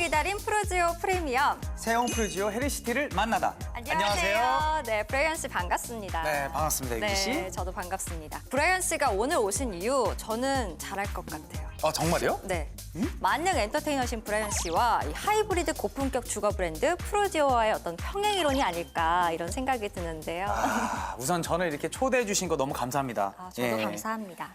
기다린 프로지오 프리미엄. 세용 프루지오 헤리시티를 만나다. 안녕하세요. 네, 브라이언 씨 반갑습니다. 네, 반갑습니다, 이기 씨. 네, 저도 반갑습니다. 브라이언 씨가 오늘 오신 이유 저는 잘할 것 같아요. 어, 정말요? 네. 만능 엔터테이너신 브라이언 씨와 이 하이브리드 고품격 주거 브랜드 프로지오와의 어떤 평행 이론이 아닐까 이런 생각이 드는데요. 아, 우선 저를 이렇게 초대해 주신 거 너무 감사합니다. 아, 저도 예. 감사합니다.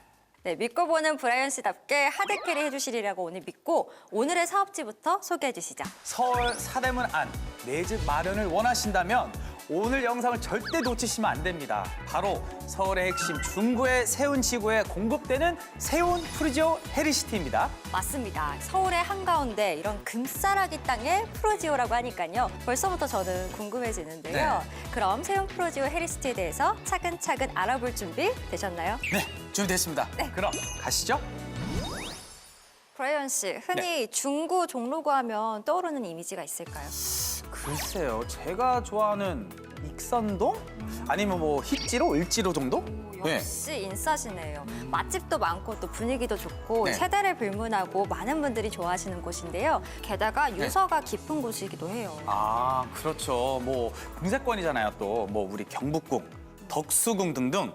네, 믿고 보는 브라이언 씨답게 하드캐리 해주시리라고 오늘 믿고 오늘의 사업지부터 소개해 주시죠. 서울 사대문 안 내집 마련을 원하신다면 오늘 영상을 절대 놓치시면 안 됩니다. 바로 서울의 핵심 중구의 세운 지구에 공급되는 세운 프루지오 헤리시티입니다. 맞습니다. 서울의 한가운데 이런 금싸라기 땅에 프로지오라고 하니까요. 벌써부터 저는 궁금해지는데요. 그럼 세운 프로지오 헤리시티에 대해서 차근차근 알아볼 준비 되셨나요? 네, 준비됐습니다. 네. 그럼 가시죠. 브라이언 씨, 흔히 중구 종로구 하면 떠오르는 이미지가 있을까요? 글쎄요, 제가 좋아하는 익선동? 아니면 뭐 힙지로, 일지로 정도? 네. 역시 인싸시네요. 맛집도 많고 또 분위기도 좋고 네. 세대를 불문하고 많은 분들이 좋아하시는 곳인데요. 게다가 유서가 깊은 곳이기도 해요. 아, 그렇죠. 뭐 궁세권이잖아요. 또 뭐 우리 경복궁, 덕수궁 등등.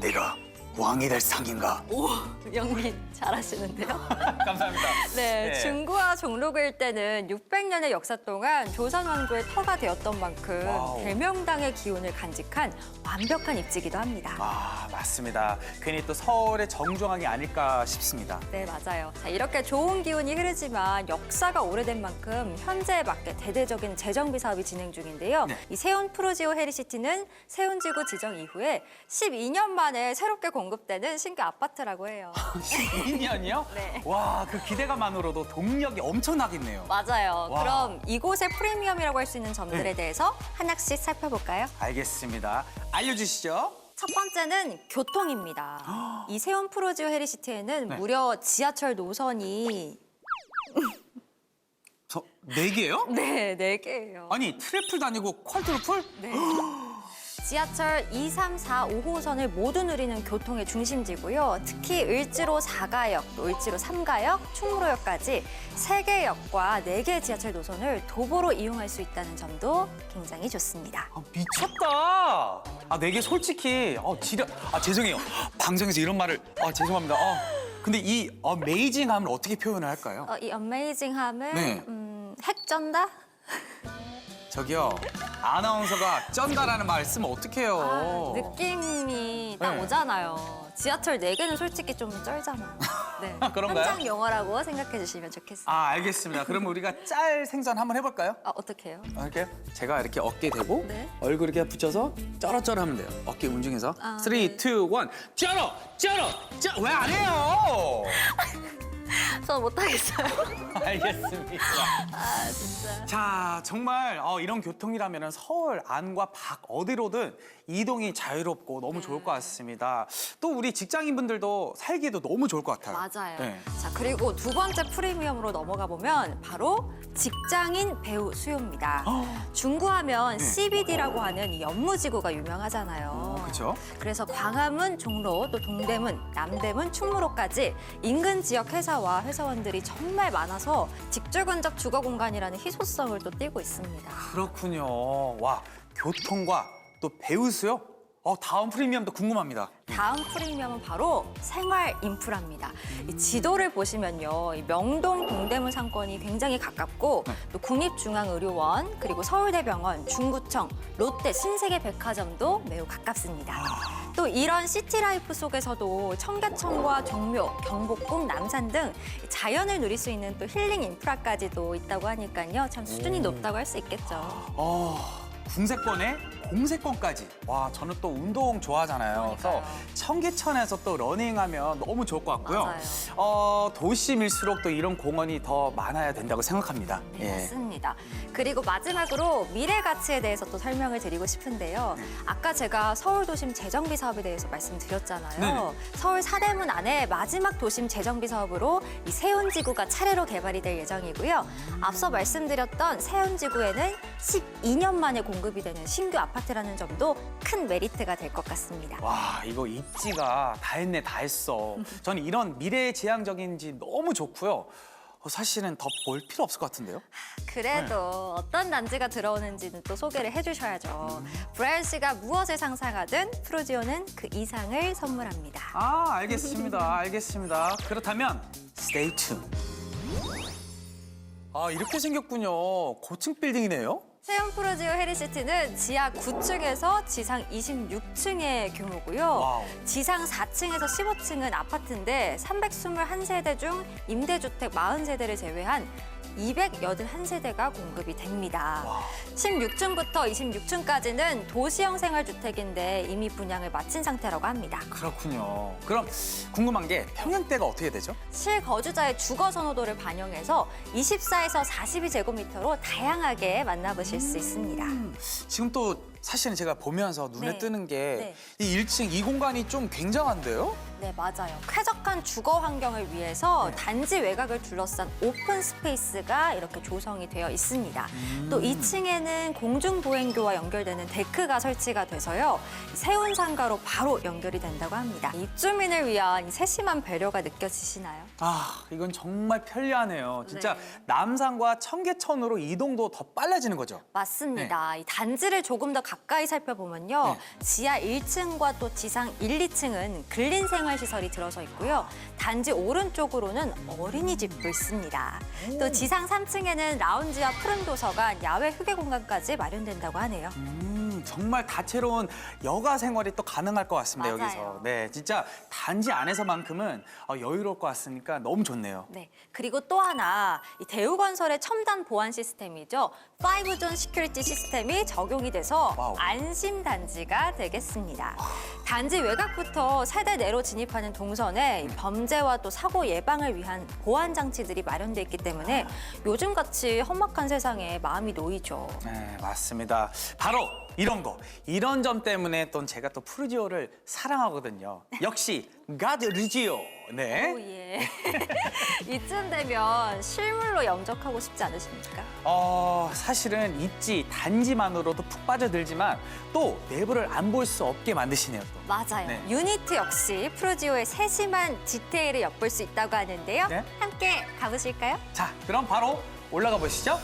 내가 왕이 될 상인가? 오, 연기 잘하시는데요. 감사합니다. 네, 네. 중구와 종로구 일대는 600년의 역사 동안 조선 왕조의 터가 되었던 만큼 와우. 대명당의 기운을 간직한 완벽한 입지기도 합니다. 아, 맞습니다. 괜히 또 서울의 정중앙이 아닐까 싶습니다. 네, 맞아요. 자, 이렇게 좋은 기운이 흐르지만 역사가 오래된 만큼 현재에 맞게 대대적인 재정비 사업이 진행 중인데요. 네. 이 세운 프로지오 헤리시티는 세운지구 지정 이후에 12년 만에 새롭게 공 급되는 신규 아파트라고 해요. 2년이요? 네. 와, 그 기대감만으로도 동력이 엄청나겠네요. 맞아요. 와. 그럼 이곳의 프리미엄이라고 할 수 있는 점들에 네. 대해서 하나씩 살펴볼까요? 알겠습니다. 알려주시죠. 첫 번째는 교통입니다. 이 세운 프로지오 헤리시티에는 네. 무려 지하철 노선이 저, 네 개요? 네, 네 개예요. 아니, 트래플도 아니고 퀄트로플? 네. 지하철 2, 3, 4, 5호선을 모두 누리는 교통의 중심지고요. 특히 을지로 4가역, 또 을지로 3가역, 충무로역까지 세개 역과 네 개의 지하철 노선을 도보로 이용할 수 있다는 점도 굉장히 좋습니다. 아, 미쳤다. 아, 내게 솔직히 어, 지려. 아, 죄송해요. 방송에서 이런 말을 아, 죄송합니다. 아, 근데 이 어메이징함을 어떻게 표현을 할까요? 어, 이 어메이징함을 네. 음, 핵전다? 저기요. 아나운서가 쩐다라는 말 쓰면 어떡해요. 아, 느낌이 딱 네. 오잖아요. 지하철 네개는 솔직히 좀 쩔잖아요. 네. 그런가요? 현장 용어라고 생각해 주시면 좋겠습니다. 아, 알겠습니다. 그럼 우리가 짤 생선 한번 해볼까요? 아, 어떻게 해요? 아, 이렇게 제가 이렇게 어깨 대고 네. 얼굴 이렇게 붙여서 쩌러쩌러 하면 돼요. 어깨 운중해서 아, 쓰리 네. 투원 쩌러 쩌러 쩌왜안 해요? 저는 못하겠어요. 알겠습니다. 아, 진짜. 자, 정말 어, 이런 교통이라면 서울 안과 밖 어디로든 이동이 자유롭고 너무 좋을 것 같습니다. 또 우리 직장인분들도 살기도 너무 좋을 것 같아요. 맞아요. 네. 자, 그리고 두 번째 프리미엄으로 넘어가 보면 바로 직장인 배우 수요입니다. 중구하면 네. CBD라고 하는 이 연무지구가 유명하잖아요. 그렇죠? 그래서 광화문, 종로, 또 동대문, 남대문, 충무로까지 인근 지역 회사와 회사 원들이 정말 많아서 직주근접 주거 공간이라는 희소성을 또 띠고 있습니다. 그렇군요. 와, 교통과 또 배우 수요? 어, 다음 프리미엄도 궁금합니다. 다음 프리미엄은 바로 생활 인프라입니다. 이 지도를 보시면요, 이 명동 동대문 상권이 굉장히 가깝고 또 국립중앙의료원 그리고 서울대병원, 중구청, 롯데 신세계 백화점도 매우 가깝습니다. 또 이런 시티라이프 속에서도 청계천과 종묘, 경복궁, 남산 등 자연을 누릴 수 있는 또 힐링 인프라까지도 있다고 하니까요, 참 수준이 오. 높다고 할 수 있겠죠. 어, 궁세권에 공세권까지. 와, 저는 또 운동 좋아하잖아요. 그래서. 청계천에서 또 러닝하면 너무 좋을 것 같고요. 맞아요. 어, 도심일수록 또 이런 공원이 더 많아야 된다고 생각합니다. 예. 네, 맞습니다. 그리고 마지막으로 미래 가치에 대해서 또 설명을 드리고 싶은데요. 아까 제가 서울 도심 재정비 사업에 대해서 말씀드렸잖아요. 서울 사대문 안에 마지막 도심 재정비 사업으로 이 세운지구가 차례로 개발이 될 예정이고요. 앞서 말씀드렸던 세운지구에는 12년 만에 공 급이 되는 신규 아파트라는 점도 큰 메리트가 될 것 같습니다. 와, 이거 입지가 다 했네, 다 했어. 저는 이런 미래지향적인지 너무 좋고요. 어, 사실은 더 볼 필요 없을 것 같은데요? 그래도 어떤 단지가 들어오는지는 또 소개를 해주셔야죠. 브라이언 씨가 무엇을 상상하든 프로지오는 그 이상을 선물합니다. 아, 알겠습니다. 알겠습니다. 그렇다면 stay tuned. 아, 이렇게 생겼군요. 고층 빌딩이네요. 세운 프로지오 헤리시티는 지하 9층에서 지상 26층의 규모고요. 와우. 지상 4층에서 15층은 아파트인데 321세대 중 임대주택 40세대를 제외한 281세대가 공급이 됩니다. 와. 16층부터 26층까지는 도시형 생활주택인데 이미 분양을 마친 상태라고 합니다. 그렇군요. 그럼 궁금한 게 평형대가 어떻게 되죠? 실거주자의 주거 선호도를 반영해서 24에서 42제곱미터로 다양하게 만나보실 수 있습니다. 지금 또 사실은 제가 보면서 눈에 네. 뜨는 게 네. 이 1층 이 공간이 좀 굉장한데요? 네, 맞아요. 쾌적한 주거 환경을 위해서 네. 단지 외곽을 둘러싼 오픈 스페이스가 이렇게 조성이 되어 있습니다. 또 2층에는 공중보행교와 연결되는 데크가 설치가 돼서요. 세운 상가로 바로 연결이 된다고 합니다. 입주민을 위한 이 세심한 배려가 느껴지시나요? 아, 이건 정말 편리하네요. 진짜 네. 남산과 청계천으로 이동도 더 빨라지는 거죠. 맞습니다. 이 단지를 조금 더 가까이 살펴보면요. 네. 지하 1층과 또 지상 1, 2층은 근린 생활 시설이 들어서 있고요. 단지 오른쪽으로는 어린이집도 있습니다. 또 지상 3층에는 라운지와 푸른 도서관, 야외 휴게 공간까지 마련된다고 하네요. 음, 정말 다채로운 여가 생활이 또 가능할 것 같습니다, 맞아요. 여기서. 네, 진짜 단지 안에서만큼은 어, 여유로울 것 같으니까 너무 좋네요. 네. 그리고 또 하나, 이 대우건설의 첨단 보안 시스템이죠. 5존 시큐리티 시스템이 적용이 돼서 와우. 안심 단지가 되겠습니다. 단지 외곽부터 세대 내로 진입하는 동선에 이 범죄와 또 사고 예방을 위한 보안 장치들이 마련돼 있기 때문에 요즘같이 험악한 세상에 마음이 놓이죠. 네, 맞습니다. 바로 이런 거, 이런 점 때문에 또 제가 또 푸르지오를 사랑하거든요. 역시 가드 리지오. 네. 오, 예. 이쯤 되면 실물로 영접하고 싶지 않으십니까? 어, 사실은 입지 단지만으로도 푹 빠져들지만 또 내부를 안 볼 수 없게 만드시네요. 또. 맞아요. 네. 유니트 역시 프로지오의 세심한 디테일을 엿볼 수 있다고 하는데요. 네. 함께 가보실까요? 자, 그럼 바로 올라가 보시죠.